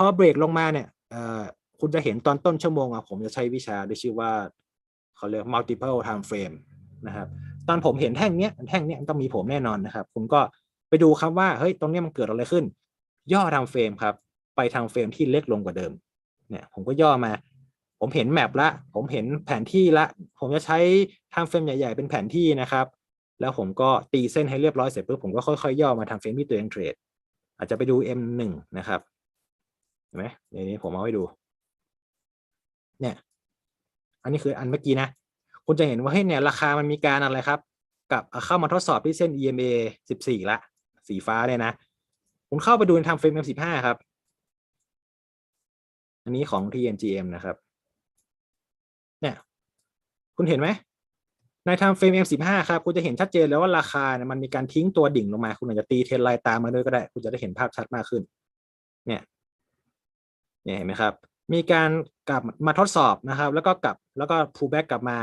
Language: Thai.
พอเบรกลงมาเนี่ยคุณจะเห็นตอนต้นชั่วโมงอะผมจะใช้วิชาที่ชื่อว่าเขาเรียก multiple time frame นะครับตอนผมเห็นแท่งเนี้ยแท่งเนี้ยต้องมีผมแน่นอนนะครับ ผมก็ไปดูครับว่าเฮ้ยตรงเนี้ยมันเกิดอะไรขึ้น ย่อทำเฟรมครับ ไปทางเฟรมที่เล็กลงกว่าเดิมเนี่ยผมก็ย่อมา ผมเห็นแมปละ ผมเห็นแผนที่ละ ผมจะใช้ทางเฟรมใหญ่ ๆ เป็นแผนที่นะครับ แล้วผมก็ตีเส้นให้เรียบร้อยเสร็จปุ๊บผมก็ค่อยๆย่อมาทางเฟรมที่ตัวเองเทรดอาจจะไปดู M1 นะครับ เห็นไหมในนี้ผมเอาให้ดู เนี่ย อันนี้คืออันเมื่อกี้นะคุณจะเห็นว่าเฮ้ยเนี่ยราคามันมีการอะไรครับ กับเข้ามาทดสอบที่เส้น EMA 14 ละ สีฟ้าเนี่ยนะคุณเข้าไปดูในทางเฟรม M15 ครับ อันนี้ของ TNGM นะครับ เนี่ย คุณเห็นไหมในทางเฟรม M15 ครับคุณจะเห็นชัดเจนแล้วว่าราคาเนี่ยมันมีการทิ้งตัวดิ่งลงมา คุณอาจจะตีเทรนไลน์ตามมาด้วยก็ได้ คุณจะได้เห็นภาพชัดมากขึ้น เนี่ย เนี่ยเห็นไหมครับ มีการกลับมาทดสอบนะครับ แล้วก็กลับแล้วก็ pull back กลับมา